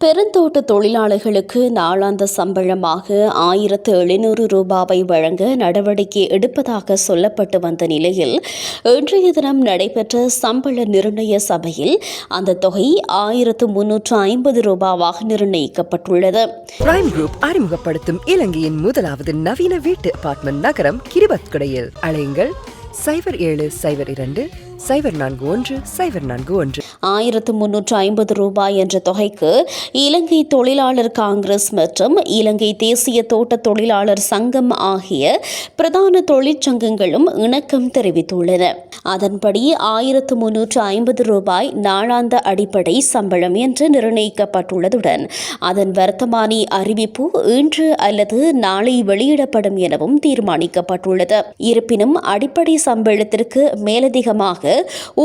பெருந்தோட்ட தொழிலாளர்களுக்கு நாளாந்த சம்பளமாக ஆயிரத்து எழுநூறு ரூபாவை வழங்க நடவடிக்கை எடுப்பதாக சொல்லப்பட்டு வந்த நிலையில் இன்றைய தினம் நடைபெற்ற சம்பள நிர்ணய சபையில் அந்த தொகை ஆயிரத்து முன்னூற்று ஐம்பது ரூபாவாக நிர்ணயிக்கப்பட்டுள்ளது. பிரைம் குரூப் அறிமுகப்படுத்தும் இலங்கையின் முதலாவது நவீன வீட்டு அபார்ட்மெண்ட் நகரம் கிரிபத்குடையில். அழையுங்கள் சைபர் ஏழு சைபர் இரண்டு சைபர் நான்கு ஒன்று சைபர் நான்கு ஒன்று. ஆயிரத்து முன்னூற்று ஐம்பது ரூபாய் என்ற தொகைக்கு இலங்கை தொழிலாளர் காங்கிரஸ் மற்றும் இலங்கை தேசிய தோட்ட தொழிலாளர் சங்கம் ஆகிய பிரதான தொழிற்சங்கங்களும் இணக்கம் தெரிவித்துள்ளன. அதன்படி ஆயிரத்து முன்னூற்று ஐம்பது ரூபாய் நாளாந்த அடிப்படை சம்பளம் என்று நிர்ணயிக்கப்பட்டுள்ளதுடன் அதன் வர்த்தமானி அறிவிப்பு இன்று அல்லது நாளை வெளியிடப்படும் எனவும் தீர்மானிக்கப்பட்டுள்ளது. இருப்பினும் அடிப்படை சம்பளத்திற்கு மேலதிகமாக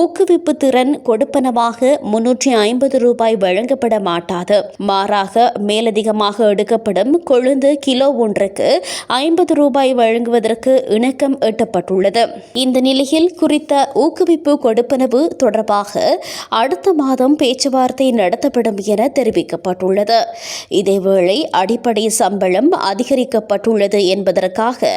ஊக்குவிப்பு திறன் கொடுப்பனவாக முன்னூற்றி ஐம்பது ரூபாய் வழங்கப்பட மாட்டாது. மாறாக மேலதிகமாக எடுக்கப்படும் கொழுந்து கிலோ ஒன்றுக்கு ஐம்பது ரூபாய் வழங்குவதற்கு இணக்கம் எட்டப்பட்டுள்ளது. இந்த நிலையில் குறித்த ஊக்குவிப்பு கொடுப்பனவு தொடர்பாக அடுத்த மாதம் பேச்சுவார்த்தை நடத்தப்படும் என தெரிவிக்கப்பட்டுள்ளது. இதேவேளை அடிப்படை சம்பளம் அதிகரிக்கப்பட்டுள்ளது என்பதற்காக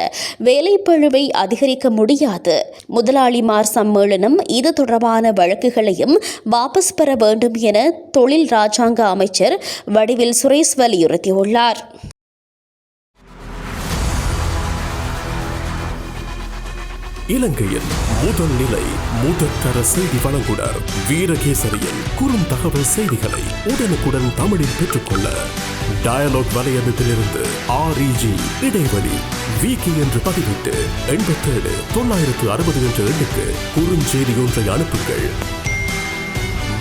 வேலைப்பழுவை அதிகரிக்க முடியாது. முதலாளிமார் சம்மேளனம் இது தொடர்பான வழக்குகளையும் வாபஸ் பெற வேண்டும் என தொழில் ராஜாங்க அமைச்சர் வடிவில் சுரேஷ் வலியுறுத்தியுள்ளார். இலங்கையின் முதல் நிலை முதற்கர செய்தி வழங்குனர் வீரகேசரியின் குறும் தகவல் செய்திகளை உடனுக்குடன் தமிழில் பெற்றுக்கொள்ள டயலாக் வலையமைப்பிலிருந்து ஆர்இஜி இடைவெளி விகி என்று பதிவிட்டு எண்பத்தேழு தொள்ளாயிரத்து அறுபது என்ற எண்ணுக்கு குறுஞ்செய்தி ஒன்றை அனுப்புங்கள்.